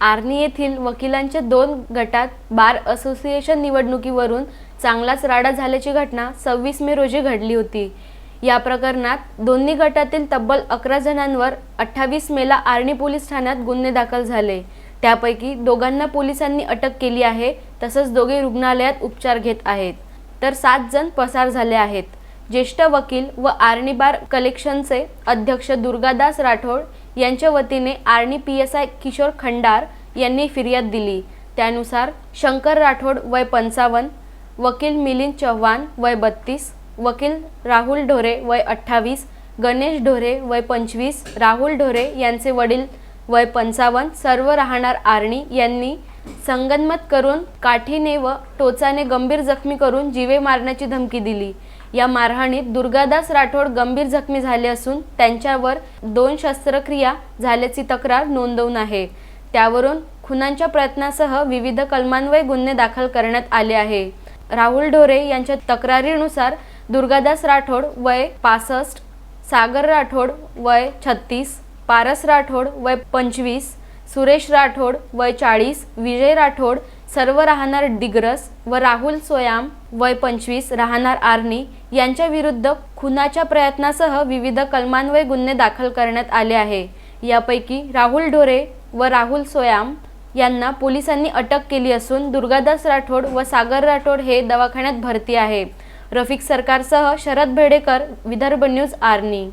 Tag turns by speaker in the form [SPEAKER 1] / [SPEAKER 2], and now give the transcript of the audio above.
[SPEAKER 1] आर्नी येथील वकिलांच्या दोन गटात बार असोसिएशन निवडणुकीवरून चांगलाच राडा झाल्याची घटना सव्वीस मे रोजी घडली होती. या प्रकरणात दोन्ही गटातील तब्बल अकरा जणांवर अठ्ठावीस मेला आर्णी पोलीस ठाण्यात गुन्हे दाखल झाले. त्यापैकी दोघांना पोलिसांनी अटक केली आहे तसंच दोघे रुग्णालयात उपचार घेत आहेत. तर सात जण पसार झाले आहेत. ज्येष्ठ वकील व आर्णी बार कलेक्शनचे अध्यक्ष दुर्गादास राठोड यांच्या वतीने Arni P S I Kishor Khandar यांनी फिर्याद दिली. त्यानुसार शंकर राठोड वय पंचावन्न वकील मिलिंद चव्हाण वय बत्तीस वकील राहुल ढोरे वय अठ्ठावीस गणेश ढोरे वय पंचवीस राहुल ढोरे यांचे वडील वय पंचावन्न सर्व राहणार आर्णी यांनी संगनमत करून काठीने व टोचाने गंभीर जखमी करून जीवे मारण्याची धमकी दिली. या मारहाणीत दुर्गादास राठोड गंभीर जखमी झाले असून त्यांच्यावर दोन शस्त्रक्रिया झाल्याची तक्रार नोंदवून आहे. त्यावरून खुनांच्या प्रयत्नासह विविध कलमान्वये गुन्हे दाखल करण्यात आले आहे. राहुल ढोरे यांच्या तक्रारीनुसार दुर्गादास राठोड वय पासष्ट सागर राठोड वय छत्तीस पारस राठोड वय पंचवीस सुरेश राठोड वय चाळीस विजय राठोड सर्व राहणार डिग्रस व राहुल सोयाम वय पंचवीस राहणार आर्नी यांच्या विरुद्ध खुनाच्या प्रयत्नासह विविध कलमान्वये गुन्हे दाखल करण्यात आले आहे. यापैकी राहुल ढोरे व राहुल सोयाम यांना पोलिसांनी अटक केली असून दुर्गादास राठोड व सागर राठोड हे दवाखान्यात भरती आहे. रफिक सरकारसह शरद भेडेकर विदर्भ न्यूज आर्नी.